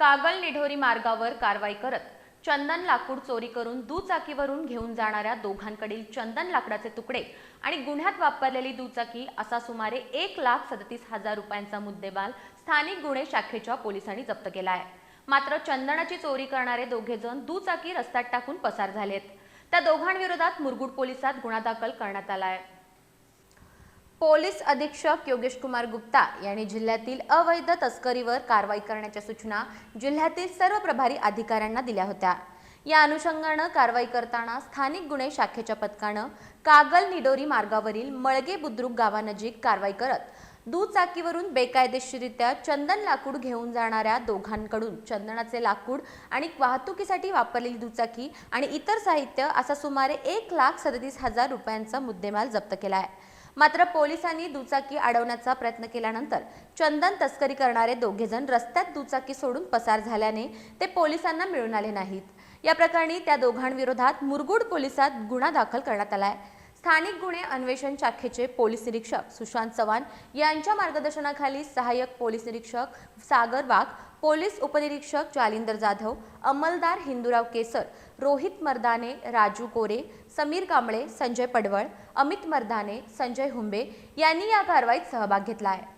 कागल निढोरी मार्गावर कारवाई करत चंदन लाकूड चोरी करून दुचाकीवरून घेऊन जाणाऱ्या दोघांकडील चंदन लाकडाचे तुकडे आणि गुन्ह्यात वापरलेली दुचाकी असा सुमारे एक लाख सदतीस हजार रुपयांचा मुद्देमाल स्थानिक गुन्हे शाखेच्या पोलिसांनी जप्त केला आहे मात्र चंदनाची चोरी करणारे दोघे जण दुचाकी रस्त्यात टाकून पसार झालेत. त्या दोघांविरोधात मुरगुड पोलिसात गुन्हा दाखल करण्यात आला आहे पोलीस अधीक्षक योगेश कुमार गुप्ता यांनी जिल्ह्यातील अवैध तस्करीवर कारवाई करण्याच्या सूचना जिल्ह्यातील सर्व प्रभारी अधिकाऱ्यांना दिल्या होत्या. या अनुषंगानं कारवाई करताना स्थानिक गुन्हे शाखेच्या पथकानं कागल निडोरी मार्गावरील मळगे बुद्रुक गावानजीक कारवाई करत दुचाकीवरून बेकायदेशीरित्या चंदन लाकूड घेऊन जाणाऱ्या दोघांकडून चंदनाचे लाकूड आणि वाहतुकीसाठी वापरलेली दुचाकी आणि इतर साहित्य असा सुमारे एक लाख सदतीस हजार रुपयांचा मुद्देमाल जप्त केला आहे मात्र पोलिसांनी दुचाकी अडवण्याचा प्रयत्न केल्यानंतर चंदन तस्करी करणारे दोघे जण रस्त्यात दुचाकी सोडून पसार झाल्याने ते पोलिसांना मिळून आले नाहीत. या प्रकरणी त्या दोघांविरोधात मुरगुड पोलिसात गुन्हा दाखल करण्यात आलाय. स्थानिक गुन्हे अन्वेषण शाखेचे पोलीस निरीक्षक सुशांत चव्हाण यांच्या मार्गदर्शनाखाली सहाय्यक पोलीस निरीक्षक सागर वाघ पोलीस उपनिरीक्षक जालिंदर जाधव अंमलदार हिंदूराव केसर रोहित मर्दाने राजू कोरे समीर कांबळे संजय पडवळ अमित मर्दाने संजय हुंबे यांनी या कारवाईत सहभाग घेतला आहे.